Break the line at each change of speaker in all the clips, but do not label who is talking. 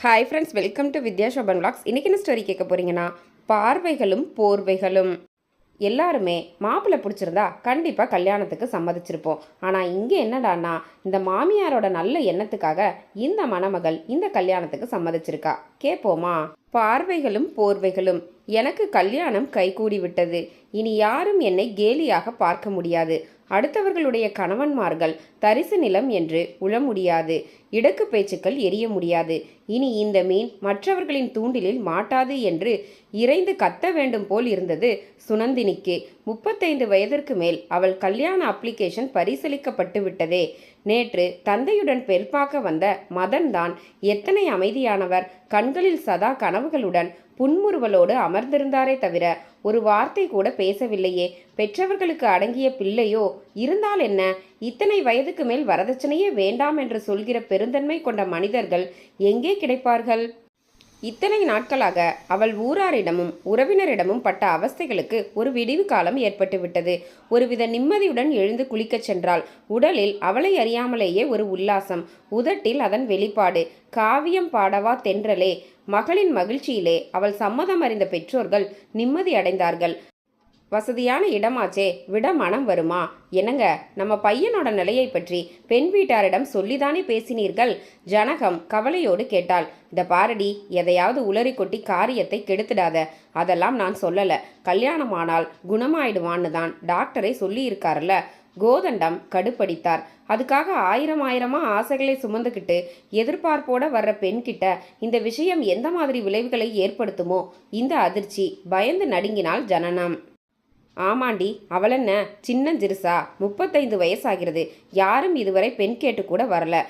Hi friends welcome to Vidya Shoban vlogs. இன்னைக்கு என்ன story கேட்க போகிறீங்கன்னா பார்வைகளும் போர்வைகளும். எல்லாருமே மாப்பிள்ளை பிடிச்சிருந்தா கண்டிப்பாக கல்யாணத்துக்கு சம்மதிச்சிருப்போம். ஆனால் இங்கே என்னடான்னா இந்த மாமியாரோட நல்ல எண்ணத்துக்காக இந்த மணமகள் இந்த கல்யாணத்துக்கு சம்மதிச்சிருக்கா. கேட்போமா பார்வைகளும் போர்வைகளும். எனக்கு கல்யாணம் கைகூடி விட்டது. இனி யாரும் என்னை கேலியாக பார்க்க முடியாது. அடுத்தவர்களுடைய கணவன்மார்கள் தரிசு நிலம் என்று உழ முடியாது. இடக்கு பேச்சுக்கள் எரிய முடியாது. இனி இந்த மீன் மற்றவர்களின் தூண்டிலில் மாட்டாது என்று இறைந்து கத்த வேண்டும் போல் இருந்தது சுனந்தினிக்கு. முப்பத்தைந்து வயதிற்கு மேல் அவள் கல்யாண அப்ளிகேஷன் பரிசீலிக்கப்பட்டு விட்டதே. நேற்று தந்தையுடன் பெருப்பாக்க வந்த மதன் தான் எத்தனை அமைதியானவர். கண்களில் சதா கனவுகளுடன் புன்முறுவலோடு அமர்ந்திருந்தாரே தவிர ஒரு வார்த்தை கூட பேசவில்லையே. பெற்றவர்களுக்கு அடங்கிய பிள்ளையோ இருந்தால் என்ன? இத்தனை வயதுக்கு மேல் வரதட்சணையே வேண்டாம் என்று சொல்கிற பெருந்தன்மை கொண்ட மனிதர்கள் எங்கே கிடைப்பார்கள்? இத்தனை நாட்களாக அவள் ஊராரிடமும் உறவினரிடமும் பட்ட அவஸ்தைகளுக்கு ஒரு விடிவு காலம் ஏற்பட்டுவிட்டது ஒருவித நிம்மதியுடன் எழுந்து குளிக்கச் சென்றாள். உடலில் அவளை அறியாமலேயே ஒரு உல்லாசம். உதட்டில் அதன் வெளிப்பாடு காவியம் பாடவா தென்றலே? மகளின் மகிழ்ச்சியிலே அவள் சம்மதம் அறிந்த பெற்றோர்கள் நிம்மதி அடைந்தார்கள். வசதியான இடமாச்சே விட மனம் வருமா? என்னங்க நம்ம பையனோட நிலையை பற்றி பெண் வீட்டாரிடம் சொல்லிதானே பேசினீர்கள்? ஜனகம் கவலையோடு கேட்டாள். இந்த பாரடி எதையாவது உளறி கொட்டி காரியத்தை கெடுத்துடாத. அதெல்லாம் நான் சொல்லலை. கல்யாணமானால் குணமாயிடுவான்னு தான் டாக்டரை சொல்லியிருக்காருல்ல. கோதண்டம் கடுப்படித்தார். அதுக்காக ஆயிரம் ஆயிரமா ஆசைகளை சுமந்துக்கிட்டு எதிர்பார்ப்போட வர்ற பெண்கிட்ட இந்த விஷயம் எந்த மாதிரி விளைவுகளை ஏற்படுத்துமோ இந்த அதிர்ச்சி பயந்து நடுங்கினால் ஜனனம். ஆமாண்டி அவளென்ன? சின்னஞ்சிறுசா? முப்பத்தைந்து வயசாகிறது. யாரும் இதுவரை பெண் கேட்டு கூட வரல.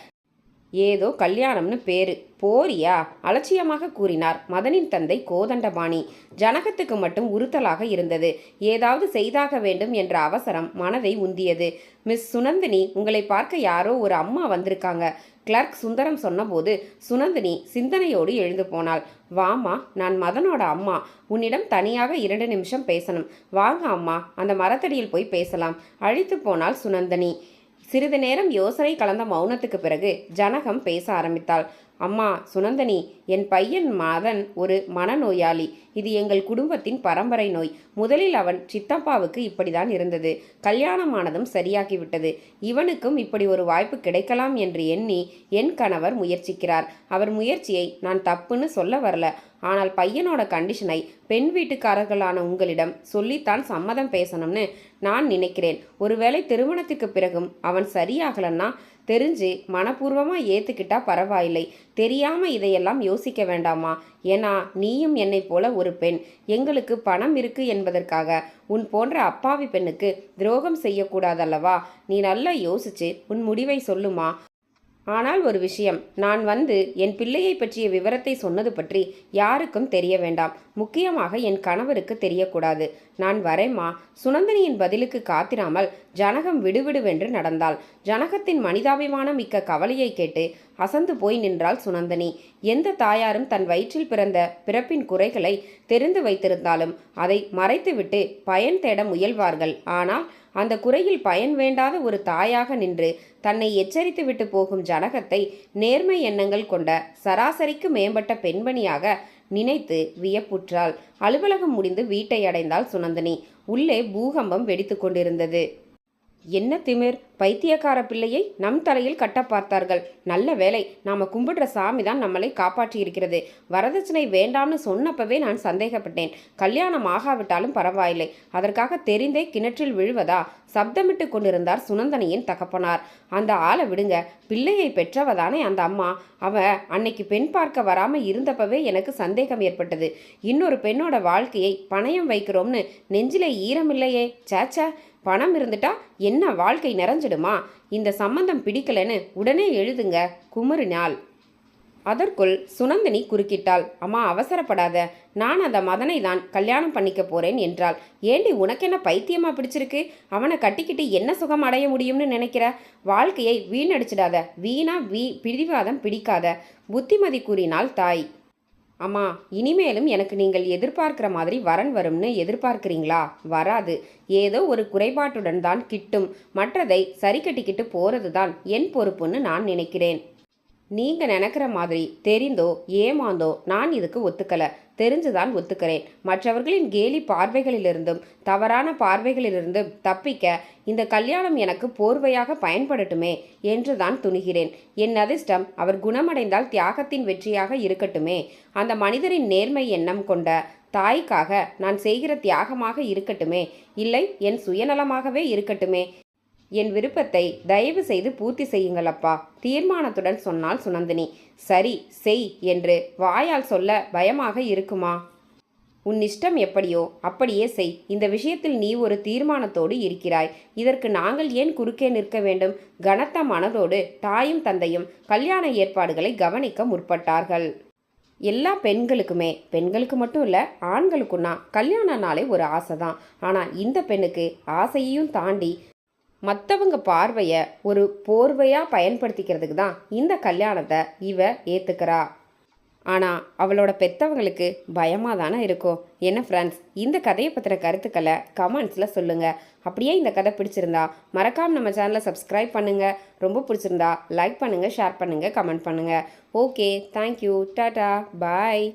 ஏதோ கல்யாணம்னு பேரு. போரியா? அலட்சியமாக கூறினார். மதனின் தந்தை கோதண்டபாணி. ஜனகத்துக்கு மட்டும் உறுத்தலாக இருந்தது. ஏதாவது செய்தாக வேண்டும் என்ற அவசரம் மனதை உந்தியது. மிஸ் சுனந்தினி உங்களை பார்க்க யாரோ ஒரு அம்மா வந்திருக்காங்க. கிளர்க் சுந்தரம் சொன்னபோது சுனந்தினி சிந்தனையோடு எழுந்து போனாள். வாமா நான் மதனோட அம்மா. உன்னிடம் தனியாக இரண்டு நிமிஷம் பேசணும். வாங்க அம்மா அந்த மரத்தடியில் போய் பேசலாம். அழித்து போனாள் சுனந்தினி. சிறிது நேரம் யோசனை கலந்த மௌனத்துக்கு பிறகு ஜனகம் பேச ஆரம்பித்தாள். அம்மா சுனந்தனி என் பையன் மதன் ஒரு மனநோயாளி. இது எங்கள் குடும்பத்தின் பரம்பரை நோய். முதலில் அவன் சித்தப்பாவுக்கு இப்படிதான் இருந்தது. கல்யாணமானதும் சரியாகிவிட்டது. இவனுக்கும் இப்படி ஒரு வாய்ப்பு கிடைக்கலாம் என்று எண்ணி என் கணவர் முயற்சிக்கிறார். அவர் முயற்சியை நான் தப்புன்னு சொல்ல வரல. ஆனால் பையனோட கண்டிஷனை பெண் வீட்டுக்காரர்களான உங்களிடம் சொல்லித்தான் சம்மதம் பேசணும்னு நான் நினைக்கிறேன். ஒருவேளை திருமணத்துக்கு பிறகும் அவன் சரியாகலன்னா தெரிஞ்சு மனப்பூர்வமாக ஏற்றுக்கிட்டா பரவாயில்லை. தெரியாமல் இதையெல்லாம் யோசிக்க வேண்டாமா? ஏன்னா நீயும் என்னை போல ஒரு பெண். எங்களுக்கு பணம் இருக்கு என்பதற்காக. உன் போன்ற அப்பாவி பெண்ணுக்கு துரோகம் செய்யக்கூடாதல்லவா? நீ நல்லா யோசிச்சு உன் முடிவை சொல்லுமா? ஆனால் ஒரு விஷயம் நான் வந்து என் பிள்ளையை பற்றிய விவரத்தை சொன்னது பற்றி யாருக்கும் தெரிய வேண்டாம். முக்கியமாக என் கணவருக்கு தெரியக்கூடாது. நான் வரேம்மா. சுனந்தனியின் பதிலுக்கு காத்திராமல் ஜனகம் விடுவிடுவென்று நடந்தாள். ஜனகத்தின் மனிதாபிமானம் மிக்க கவலையை கேட்டு அசந்து போய் நின்றாள் சுனந்தனி எந்த தாயாரும் தன் வயிற்றில் பிறந்த பிறப்பின் குறைகளை தெரிந்து வைத்திருந்தாலும் அதை மறைத்துவிட்டு பயன் தேட முயல்வார்கள். ஆனால் அந்த குறையில் பயன் வேண்டாத ஒரு தாயாக நின்று தன்னை எச்சரித்து விட்டு போகும் ஜனகத்தை நேர்மை எண்ணங்கள் கொண்ட சராசரிக்கு மேம்பட்ட பெண்மணியாக நினைத்து வியப்புற்றாள். அலுவலகம் முடிந்து வீட்டை அடைந்தாள் சுனந்தினி உள்ளே பூகம்பம் வெடித்து கொண்டிருந்தது. என்ன திமிர்? பைத்தியக்கார பிள்ளையை நம் தலையில் கட்ட பார்த்தார்கள். நல்ல வேலை நாம கும்பிடுற சாமி தான் நம்மளை காப்பாற்றி இருக்கிறது. வரதட்சணை வேண்டாம்னு சொன்னப்பவே நான் சந்தேகப்பட்டேன். கல்யாணம் ஆகாவிட்டாலும் பரவாயில்லை. அதற்காக தெரிந்தே கிணற்றில் விழுவதா? சப்தமிட்டு கொண்டிருந்தார் சுனந்தனியின் தகப்பனார். அந்த ஆளை விடுங்க. பிள்ளையை பெற்றவதானே அந்த அம்மா. அவ அன்னைக்கு பெண் பார்க்க வராம இருந்தப்பவே எனக்கு சந்தேகம் ஏற்பட்டது. இன்னொரு பெண்ணோட வாழ்க்கையை பணயம் வைக்கிறோம்னு நெஞ்சிலே ஈரமில்லையே. சேச்சா பணம் இருந்துட்டா என்ன வாழ்க்கை நிறைஞ்சிடுமா? இந்த சம்பந்தம் பிடிக்கலன்னு உடனே எழுதுங்க குமுறினாள் அதற்குள் சுனந்தினி குறுக்கிட்டாள். அம்மா அவசரப்படாத. நான் அந்த மதனை தான் கல்யாணம் பண்ணிக்க போறேன் என்றாள். ஏண்டி உனக்கென்ன பைத்தியமா பிடிச்சிருக்கு? அவனை கட்டிக்கிட்டு என்ன சுகம் அடைய முடியும்னு நினைக்கிற? வாழ்க்கையை வீணடிச்சிடாத. வீணா வீ பிடிவாதம் பிடிக்காத. புத்திமதி கூறினாள் தாய். அம்மா இனிமேலும் எனக்கு நீங்கள் எதிர்பார்க்கிற மாதிரி வரன் வரும்னு எதிர்பார்க்கிறீங்களா? வராது. ஏதோ ஒரு குறைபாட்டுடன் தான் கிட்டும். மற்றதை சரி கட்டிக்கிட்டு போகிறது தான் என் பொறுப்புன்னு நான் நினைக்கிறேன். நீங்கள் நினைக்கிற மாதிரி தெரிந்தோ ஏமாந்தோ நான் இதுக்கு ஒத்துக்கலை. தெரிஞ்சுதான் ஒத்துக்கிறேன். மற்றவர்களின் கேலி பார்வைகளிலிருந்தும் தவறான பார்வைகளிலிருந்தும் தப்பிக்க இந்த கல்யாணம் எனக்கு போர்வையாக பயன்படட்டுமே என்று தான் துணிகிறேன். என் அதிர்ஷ்டம் அவர் குணமடைந்தால் தியாகத்தின் வெற்றியாக இருக்கட்டுமே. அந்த மனிதரின் நேர்மை எண்ணம் கொண்ட தாய்க்காக நான் செய்கிற தியாகமாக இருக்கட்டுமே. இல்லை என் சுயநலமாகவே இருக்கட்டுமே. என் விருப்பத்தை தயவு செய்து பூர்த்தி செய்யுங்கள் அப்பா தீர்மானத்துடன் சொன்னாள் சுனந்தினி சரி செய் என்று வாயால் சொல்ல பயமாக இருக்குமா? உன் இஷ்டம் எப்படியோ அப்படியே செய். இந்த விஷயத்தில் நீ ஒரு தீர்மானத்தோடு இருக்கிறாய். இதற்கு நாங்கள் ஏன் குறுக்கே நிற்க வேண்டும்? கனத்த மனதோடு தாயும் தந்தையும் கல்யாண ஏற்பாடுகளை கவனிக்க முற்பட்டார்கள். எல்லா பெண்களுக்குமே பெண்களுக்கு மட்டும் இல்லை ஆண்களுக்குன்னா கல்யாண நாளே ஒரு ஆசை தான் ஆனால் இந்த பெண்ணுக்கு ஆசையையும் தாண்டி மற்றவங்க பார்வையை ஒரு போர்வையாக பயன்படுத்திக்கிறதுக்கு தான் இந்த கல்யாணத்தை இவ ஏற்றுக்கிறா ஆனால் அவளோட பெத்தவங்களுக்கு பயமாக தானே இருக்கும் என்ன ஃப்ரெண்ட்ஸ் இந்த கதையை பற்றின கருத்துக்களை கமெண்ட்ஸில் சொல்லுங்கள் அப்படியே இந்த கதை பிடிச்சிருந்தா மறக்காமல் நம்ம சேனலை சப்ஸ்கிரைப் பண்ணுங்கள் ரொம்ப பிடிச்சிருந்தா லைக் பண்ணுங்கள் ஷேர் பண்ணுங்கள் கமெண்ட் பண்ணுங்கள் ஓகே தேங்க்யூ டாடா பாய்